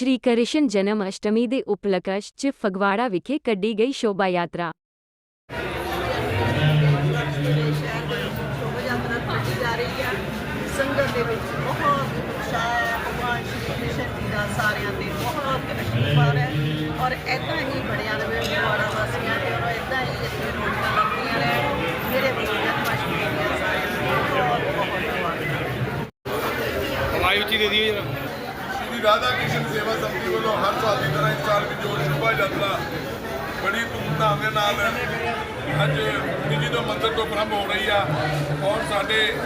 ਸ਼੍ਰੀ ਕ੍ਰਿਸ਼ਨ ਜਨਮ ਅਸ਼ਟਮੀ ਦੇ ਉਪਲਕਸ਼ 'ਚ ਫਗਵਾੜਾ ਵਿਖੇ ਕੱਢੀ ਗਈ ਸ਼ੋਭਾ ਯਾਤਰਾ। ਸੰਗਤ ਦੇ ਵਿੱਚ ਬਹੁਤ ਉਤਸ਼ਾਹ ਭਗਵਾਨ ਸ਼੍ਰੀ ਕ੍ਰਿਸ਼ਨ ਜੀ ਦਾ ਸਾਰਿਆਂ ਤੇ ਬਹੁਤ ਅਸ਼ੀਰਵਾਦ ਹੈ। ਔਰ ਇਦਾਂ ਹੀ ਬੜਿਆਂ ਦੇ ਵਿੱਚ ਵਾੜਾ ਵਾਸੀਆਂ ਤੇ ਔਰ ਇਦਾਂ ਹੀ ਇੱਥੇ ਰੌਣਕਾਂ ਲੱਗਦੀਆਂ ਨੇ। ਮੇਰੇ ਅਸ਼ਟਮੀ ਦੀਆਂ ਸਾਰਿਆਂ ਨੂੰ ਬਹੁਤ ਬਹੁਤ ਮੁਬਾਰਕਾਂ ਹਮਾਇੂ ਚੀ ਦੇ ਦਿਓ ਜਰਾ। ਸ਼੍ਰੀ ਰਾਧਾ ਕ੍ਰਿਸ਼ਨ ਸੰਮਤੀ ਵੱਲੋਂ ਹਰ ਸਾਲ ਦੀ ਤਰ੍ਹਾਂ ਇਸ ਸਾਲ ਵੀ ਜੋ ਸ਼ੋਭਾ ਯਾਤਰਾ ਬੜੀ ਧੂਮਧਾਮ ਦੇ ਨਾਲ ਅੱਜ ਨਿੱਜੀ ਤੋਂ ਮੰਦਰ ਤੋਂ ਪ੍ਰਾਰੰਭ ਹੋ ਰਹੀ ਆ। ਔਰ ਸਾਡੇ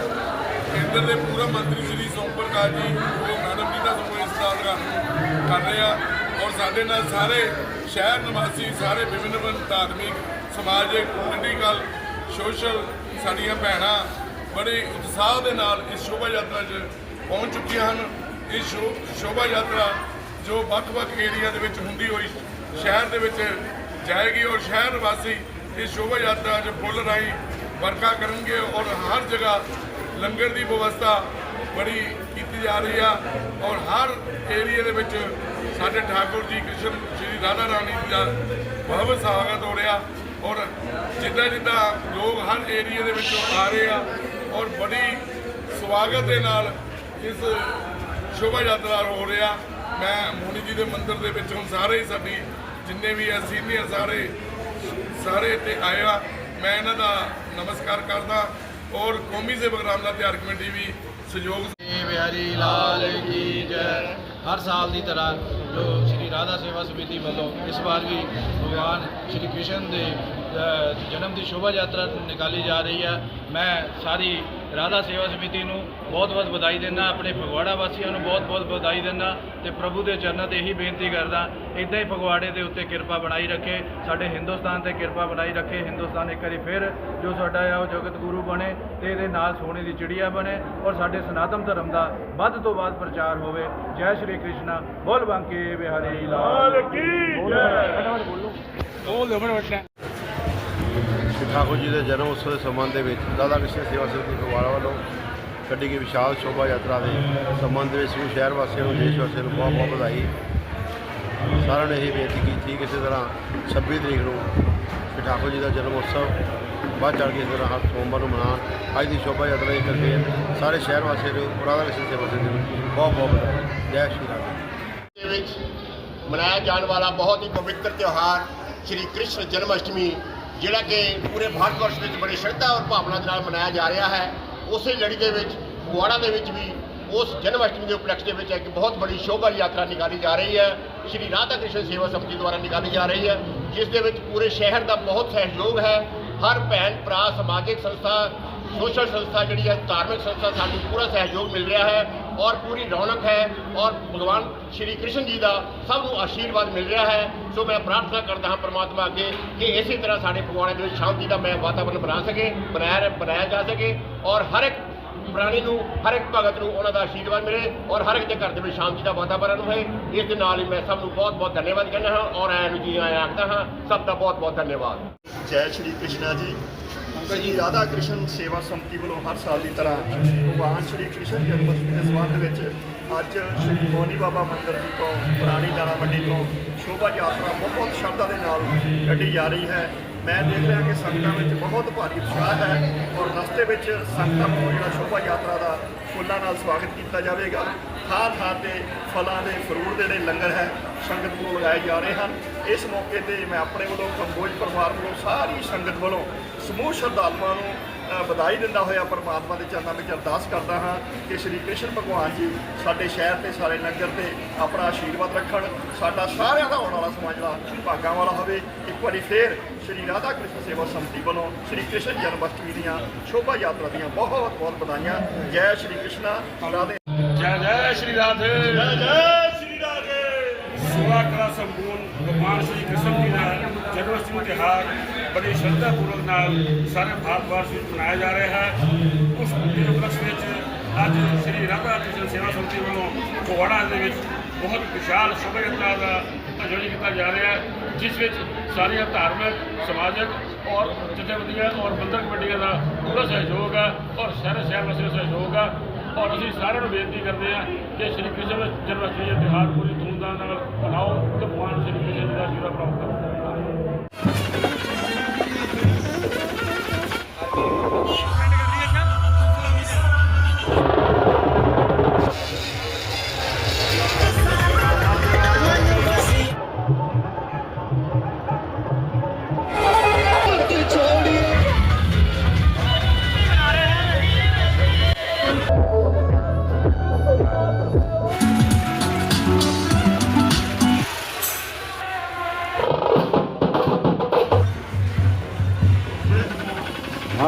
ਕੇਂਦਰ ਦੇ ਪੂਰਾ ਮੰਤਰੀ ਸ੍ਰੀ ਸੋਮ ਪ੍ਰਕਾਸ਼ ਜੀ, ਉਹ ਮੈਡਮ ਜੀ ਦਾ ਸਮੂਹ ਇਸ ਦਾ ਉਦਘਾਟਨ ਕਰ ਰਹੇ ਆ। ਔਰ ਸਾਡੇ ਨਾਲ ਸਾਰੇ ਸ਼ਹਿਰ ਨਿਵਾਸੀ, ਸਾਰੇ ਵਿਭਿੰਨ ਵਿਭਿੰਨ ਧਾਰਮਿਕ ਸਮਾਜਿਕ ਪੋਲੀਟੀਕਲ ਸੋਸ਼ਲ ਸਾਡੀਆਂ ਭੈਣਾਂ ਬੜੇ ਉਤਸ਼ਾਹ ਦੇ ਨਾਲ ਇਸ ਸ਼ੋਭਾ ਯਾਤਰਾ 'ਚ ਪਹੁੰਚ ਚੁੱਕੀਆਂ ਹਨ। ਇਹ ਸ਼ੋ- ਸ਼ੋਭਾ ਯਾਤਰਾ ਜੋ ਵੱਖ-ਵੱਖ ਏਰੀਆ ਦੇ ਵਿੱਚ ਹੁੰਦੀ ਹੋਈ ਸ਼ਹਿਰ ਦੇ ਵਿੱਚ ਜਾਏਗੀ ਔਰ ਸ਼ਹਿਰ ਵਾਸੀ ਇਸ ਸ਼ੋਭਾ ਯਾਤਰਾ 'ਚ ਫੁੱਲ ਰਾਹੀਂ ਵਰਕਾ ਕਰਨਗੇ ਔਰ ਹਰ ਜਗ੍ਹਾ ਲੰਗਰ ਦੀ ਵਿਵਸਥਾ ਬੜੀ ਕੀਤੀ ਜਾ ਰਹੀ ਆ ਔਰ ਹਰ ਏਰੀਆ ਦੇ ਵਿੱਚ ਸਾਡੇ ਠਾਕੁਰ ਜੀ, ਕ੍ਰਿਸ਼ਨ, ਸ਼੍ਰੀ ਰਾਧਾ ਰਾਣੀ ਜੀ ਦਾ ਬਹੁਤ ਸਵਾਗਤ ਹੋ ਰਿਹਾ ਔਰ ਜਿੱਦਾਂ ਜਿੱਦਾਂ ਲੋਕ ਹਰ ਏਰੀਆ ਦੇ ਵਿੱਚੋਂ ਆ ਰਹੇ ਆ ਔਰ ਬੜੀ ਸਵਾਗਤ ਦੇ ਨਾਲ ਇਸ ਸ਼ੋਭਾ ਯਾਤਰਾ ਹੋ ਰਿਹਾ। ਮੈਂ ਮੋਨੀ ਜੀ ਦੇ ਮੰਦਿਰ ਦੇ ਵਿੱਚ ਹੁਣ ਸਾਰੇ ਹੀ ਸਾਡੀ ਜਿੰਨੇ ਵੀ ਆ ਸੀਨੀਅਰ ਸਾਰੇ ਸਾਰੇ ਇੱਥੇ ਆਏ ਆ। ਮੈਂ ਇਹਨਾਂ ਦਾ ਨਮਸਕਾਰ ਕਰਦਾ ਔਰ ਕੌਮੀ ਸੇਵਕ ਰਾਮਲਾ ਤਿਆਰ ਕਮੇਟੀ ਵੀ ਸਹਿਯੋਗ ਜੀ, ਬਿਹਾਰੀ ਲਾਲ ਕੀ ਜੈ। ਹਰ ਸਾਲ ਦੀ ਤਰ੍ਹਾਂ ਜੋ ਸ਼੍ਰੀ ਰਾਧਾ ਸੇਵਾ ਸਮਿਤੀ ਵੱਲੋਂ ਇਸ ਵਾਰ ਵੀ ਭਗਵਾਨ ਸ਼੍ਰੀ ਕ੍ਰਿਸ਼ਨ ਦੇ ਜਨਮ ਦੀ ਸ਼ੋਭਾ ਯਾਤਰਾ ਨਿਕਾਲੀ ਜਾ ਰਹੀ ਹੈ ਮੈਂ ਸਾਰੀ ਰਾਧਾ ਸੇਵਾ ਸਮਿਤੀ ਨੂੰ ਬਹੁਤ-ਬਹੁਤ ਵਧਾਈ ਦਿੰਦਾ ਆਪਣੇ ਫਗਵਾੜਾ ਵਾਸੀਆਂ ਨੂੰ ਬਹੁਤ-ਬਹੁਤ ਵਧਾਈ ਦਿੰਦਾ ਤੇ ਪ੍ਰਭੂ ਦੇ ਚਰਨਾਂ ਤੇ ਇਹੀ ਬੇਨਤੀ ਕਰਦਾ ਇਦਾਂ ਹੀ ਫਗਵਾੜੇ ਦੇ ਉੱਤੇ ਕਿਰਪਾ ਬਣਾਈ ਰੱਖੇ ਸਾਡੇ ਹਿੰਦੁਸਤਾਨ ਤੇ ਕਿਰਪਾ ਬਣਾਈ ਰੱਖੇ ਹਿੰਦੁਸਤਾਨ ਇੱਕ ਵਾਰੀ ਫਿਰ ਜੋ ਸਾਡਾ ਆ ਉਹ ਜਗਤ ਗੁਰੂ ਬਣੇ ਤੇ ਇਹਦੇ ਨਾਲ ਸੋਨੇ ਦੀ ਚਿੜੀਆ ਬਣੇ ਔਰ ਸਾਡੇ ਸਨਾਤਨ ਧਰਮ ਦਾ ਵੱਧ ਤੋਂ ਵੱਧ ਪ੍ਰਚਾਰ ਹੋਵੇ। ਜੈ ਸ਼੍ਰੀ ਕ੍ਰਿਸ਼ਨਾ ਬੋਲ ਬਾਂਕੇ ਬਿਹਾਰੀ ਲਾਲ। ਕੀ ਉਹ ਲਵਣ ਵਟਣਾ ਸ਼੍ਰੀ ਠਾਕੁਰ ਜੀ ਦੇ ਜਨਮ ਉਤਸਵ ਦੇ ਸੰਬੰਧ ਦੇ ਵਿੱਚ ਰਾਧਾ ਕ੍ਰਿਸ਼ਨ ਸੇਵਾ ਸਮਿਤੀ ਫਗਵਾੜਾ ਵੱਲੋਂ ਕੱਢੀ ਗਈ ਵਿਸ਼ਾਲ ਸ਼ੋਭਾ ਯਾਤਰਾ ਦੇ ਸੰਬੰਧ ਦੇ ਵਿੱਚ ਸਮੂਹ ਸ਼ਹਿਰ ਵਾਸੀਆਂ ਨੂੰ, ਦੇਸ਼ ਵਾਸੀਆਂ ਨੂੰ ਬਹੁਤ ਬਹੁਤ ਵਧਾਈ। ਸਾਰਿਆਂ ਨੇ ਇਹ ਬੇਨਤੀ ਕੀਤੀ ਕਿ ਇਸੇ ਤਰ੍ਹਾਂ 26 ਤਰੀਕ ਨੂੰ ਸ਼੍ਰੀ ਠਾਕੁਰ ਜੀ ਦਾ ਜਨਮ ਉਤਸਵ ਬਾਅਦ ਚੜ੍ਹ ਕੇ ਇਸ ਤਰ੍ਹਾਂ ਹਰ ਸੋਮਵਾਰ ਨੂੰ ਮਨਾਉਣ, ਅੱਜ ਦੀ ਸ਼ੋਭਾ ਯਾਤਰਾ ਇਹ ਕਰਕੇ ਸਾਰੇ ਸ਼ਹਿਰ ਵਾਸੀਆਂ ਨੂੰ ਰਾਧਾ ਕ੍ਰਿਸ਼ਨ ਸੇਵਾ ਸਮਿਤੀ ਨੂੰ ਬਹੁਤ ਬਹੁਤ ਵਧਾਈ। ਜੈ ਸ਼੍ਰੀ ਰਾਮ। ਵਿੱਚ ਮਨਾਇਆ ਜਾਣ ਵਾਲਾ ਬਹੁਤ ਹੀ ਪਵਿੱਤਰ ਤਿਉਹਾਰ ਸ੍ਰੀ ਕ੍ਰਿਸ਼ਨ ਜਨਮ ਅਸ਼ਟਮੀ ਜਿਹੜਾ ਕਿ ਪੂਰੇ ਭਾਰਤ ਵਰਸ਼ ਵਿੱਚ ਬੜੀ ਸ਼ਰਧਾ ਔਰ ਭਾਵਨਾ ਦੇ ਨਾਲ ਮਨਾਇਆ ਜਾ ਰਿਹਾ ਹੈ, ਉਸੇ ਲੜੀ ਦੇ ਵਿੱਚ ਫਗਵਾੜਾ ਦੇ ਵਿੱਚ ਵੀ, ਉਸ ਜਨਮ ਅਸ਼ਟਮੀ ਦੇ ਉਪਲਕਸ਼ ਦੇ ਵਿੱਚ ਇੱਕ ਬਹੁਤ ਬੜੀ ਸ਼ੋਭਾ ਯਾਤਰਾ ਨਿਕਾਲੀ ਜਾ ਰਹੀ ਹੈ। ਸ੍ਰੀ ਰਾਧਾ ਕ੍ਰਿਸ਼ਨ ਸੇਵਾ ਸਮਿਤੀ ਦੁਆਰਾ ਨਿਕਾਲੀ ਜਾ ਰਹੀ ਹੈ, ਜਿਸ ਦੇ ਵਿੱਚ ਪੂਰੇ ਸ਼ਹਿਰ ਦਾ ਬਹੁਤ ਸਹਿਯੋਗ ਹੈ। ਹਰ ਭੈਣ, ਭਰਾ, ਸਮਾਜਿਕ ਸੰਸਥਾ ਸੋਸ਼ਲ ਸੰਸਥਾ ਜਿਹੜੀ ਹੈ, ਧਾਰਮਿਕ ਸੰਸਥਾ ਸਾਨੂੰ ਪੂਰਾ ਸਹਿਯੋਗ ਮਿਲ ਰਿਹਾ ਹੈ ਔਰ ਪੂਰੀ ਰੌਣਕ ਹੈ ਔਰ ਭਗਵਾਨ ਸ਼੍ਰੀ ਕ੍ਰਿਸ਼ਨ ਜੀ ਦਾ ਸਭ ਨੂੰ ਆਸ਼ੀਰਵਾਦ ਮਿਲ ਰਿਹਾ ਹੈ। ਸੋ ਮੈਂ ਪ੍ਰਾਰਥਨਾ ਕਰਦਾ ਹਾਂ ਪ੍ਰਮਾਤਮਾ ਅੱਗੇ ਕਿ ਇਸੇ ਤਰ੍ਹਾਂ ਸਾਡੇ ਭਗਵਾਨ ਦੇ ਵਿੱਚ ਸ਼ਾਂਤੀ ਦਾ ਮੈਂ ਵਾਤਾਵਰਨ ਬਣਾ ਸਕੇ, ਬਣਾਇਆ ਬਣਾਇਆ ਜਾ ਸਕੇ ਔਰ ਹਰ ਇੱਕ ਪ੍ਰਾਣੀ ਨੂੰ, ਹਰ ਇੱਕ ਭਗਤ ਨੂੰ ਉਹਨਾਂ ਦਾ ਆਸ਼ੀਰਵਾਦ ਮਿਲੇ ਔਰ ਹਰ ਇੱਕ ਦੇ ਘਰ ਦੇ ਵਿੱਚ ਸ਼ਾਂਤੀ ਦਾ ਵਾਤਾਵਰਨ ਹੋਏ। ਇਸ ਦੇ ਨਾਲ ਹੀ ਮੈਂ ਸਭ ਨੂੰ ਬਹੁਤ ਬਹੁਤ ਧੰਨਵਾਦ ਕਹਿੰਦਾ ਹਾਂ ਔਰ ਐਂ ਨੂੰ ਜੀ ਆਇਆਂ ਆਖਦਾ ਹਾਂ, ਸਭ ਦਾ ਬਹੁਤ ਬਹੁਤ ਧੰਨਵਾਦ। ਜੈ ਸ਼੍ਰੀ ਕ੍ਰਿਸ਼ਨਾ ਜੀ। ਸ਼੍ਰੀ ਰਾਧਾ ਕ੍ਰਿਸ਼ਨ ਸੇਵਾ ਸੰਮਤੀ ਵੱਲੋਂ ਹਰ ਸਾਲ ਦੀ ਤਰ੍ਹਾਂ ਭਗਵਾਨ ਸ਼੍ਰੀ ਕ੍ਰਿਸ਼ਨ ਜਨਮ ਦੇ ਸੰਬੰਧ ਵਿੱਚ ਅੱਜ ਸ਼੍ਰੀ ਮੋਨੀ ਬਾਬਾ ਮੰਦਿਰ ਜੀ ਤੋਂ ਪੁਰਾਣੀ ਦਾਣਾ ਮੰਡੀ ਤੋਂ ਸ਼ੋਭਾ ਯਾਤਰਾ ਬਹੁਤ ਸ਼ਰਧਾ ਦੇ ਨਾਲ ਕੱਢੀ ਜਾ ਰਹੀ ਹੈ। ਮੈਂ ਦੇਖ ਰਿਹਾ ਕਿ ਸੰਗਤਾਂ ਵਿੱਚ ਬਹੁਤ ਭਾਰੀ ਉਤਸ਼ਾਹ ਹੈ ਔਰ ਰਸਤੇ ਵਿੱਚ ਸੰਗਤਾਂ ਨੂੰ ਜਿਹੜਾ ਸ਼ੋਭਾ ਯਾਤਰਾ ਦਾ ਫੁੱਲਾਂ ਨਾਲ ਸਵਾਗਤ ਕੀਤਾ ਜਾਵੇਗਾ। ਥਾਂ ਥਾਂ ਤੇ ਫਲਾਂ ਦੇ ਫਰੂਟ ਦੇ ਜਿਹੜੇ ਲੰਗਰ ਹੈ, ਸੰਗਤ ਨੂੰ ਲਗਾਏ ਜਾ ਰਹੇ ਹਨ। ਇਸ ਮੌਕੇ ਤੇ ਮੈਂ ਆਪਣੇ ਵੱਲੋਂ ਕੰਬੋਜ ਪਰਿਵਾਰ ਵੱਲੋਂ ਸਾਰੀ ਸੰਗਤ ਵੱਲੋਂ ਸਮੂਹ ਸ਼ਰਧਾਲੂਆਂ ਨੂੰ ਵਧਾਈ ਦਿੰਦਾ ਹੋਇਆ ਪਰਮਾਤਮਾ ਦੇ ਚਰਨਾਂ ਵਿੱਚ ਅਰਦਾਸ ਕਰਦਾ ਹਾਂ ਕਿ ਸ਼੍ਰੀ ਕ੍ਰਿਸ਼ਨ ਭਗਵਾਨ ਜੀ ਸਾਡੇ ਸ਼ਹਿਰ ਤੇ ਸਾਰੇ ਨਗਰ ਤੇ ਆਪਣਾ ਆਸ਼ੀਰਵਾਦ ਰੱਖਣ ਸਾਡਾ ਸਾਰਿਆਂ ਦਾ ਆਉਣ ਵਾਲਾ ਸਮਾਜ ਦਾ ਭਾਗਾਂ ਵਾਲਾ ਹੋਵੇ। ਇੱਕ ਵਾਰੀ ਫੇਰ ਸ਼੍ਰੀ ਰਾਧਾ ਕ੍ਰਿਸ਼ਨ ਸੇਵਾ ਸੰਮਤੀ ਵੱਲੋਂ ਸ਼੍ਰੀ ਕ੍ਰਿਸ਼ਨ ਜਨਮ ਅਸ਼ਟਮੀ ਦੀਆਂ ਸ਼ੋਭਾ ਯਾਤਰਾ ਦੀਆਂ ਬਹੁਤ ਬਹੁਤ ਵਧਾਈਆਂ। ਜੈ ਸ਼੍ਰੀ ਕ੍ਰਿਸ਼ਨਾ ਰਾਧੇ ਜੈ ਜੈ ਸ਼੍ਰੀ ਰਾਧੇ। ਜੈ ਜੈ ਸੇਵਾ ਕਲਾ ਸੰਪੂਰਨ ਭਗਵਾਨ ਸ਼੍ਰੀ ਕ੍ਰਿਸ਼ਨ ਜੀ ਦਾ ਜਨਮ ਅਸ਼ਟਮੀ ਤਿਉਹਾਰ ਬੜੀ ਸ਼ਰਧਾ ਪੂਰਵਕ ਨਾਲ ਸਾਰੇ ਭਾਰਤ ਵਰਸ਼ ਵਿੱਚ ਮਨਾਇਆ ਜਾ ਰਿਹਾ ਹੈ। ਉਸ ਦੇ ਉਪਲਕਸ਼ ਵਿੱਚ ਅੱਜ ਸ਼੍ਰੀ ਰਾਧਾ ਕ੍ਰਿਸ਼ਨ ਸੇਵਾ ਸੰਸਥਾ ਵੱਲੋਂ ਫਗਵਾੜਾ ਦੇ ਵਿੱਚ ਬਹੁਤ ਵਿਸ਼ਾਲ ਸ਼ੋਭਾ ਯਾਤਰਾ ਦਾ ਆਯੋਜਨ ਕੀਤਾ ਜਾ ਰਿਹਾ ਹੈ, ਜਿਸ ਵਿੱਚ ਸਾਰੀਆਂ ਧਾਰਮਿਕ, ਸਮਾਜਿਕ ਔਰ ਜਥੇਬੰਦੀਆਂ ਔਰ ਮੰਦਰ ਕਮੇਟੀਆਂ ਦਾ ਪੂਰਾ ਸਹਿਯੋਗ ਹੈ ਔਰ ਸਾਰੇ ਸ਼ਹਿਰ ਵਾਸੀਆਂ ਦਾ ਸਹਿਯੋਗ ਹੈ। ਔਰ ਅਸੀਂ ਸਾਰਿਆਂ ਨੂੰ ਬੇਨਤੀ ਕਰਦੇ ਹਾਂ ਕਿ ਸ਼੍ਰੀ ਕ੍ਰਿਸ਼ਨ ਜਨਮ ਅਸ਼ਟਮੀ ਦਾ ਤਿਉਹਾਰ ਪੂਰੀ ਧੂਮ ਧੂਮਧਾਮ ਨਾਲ ਮਨਾਓ ਤੇ ਭਗਵਾਨ ਸ਼੍ਰੀ ਕ੍ਰਿਸ਼ਨ ਜੀ ਦਾ ਆਸ਼ੀਰਵਾਦ ਪ੍ਰਾਪਤ ਕਰੋ।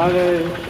ਹਾਂ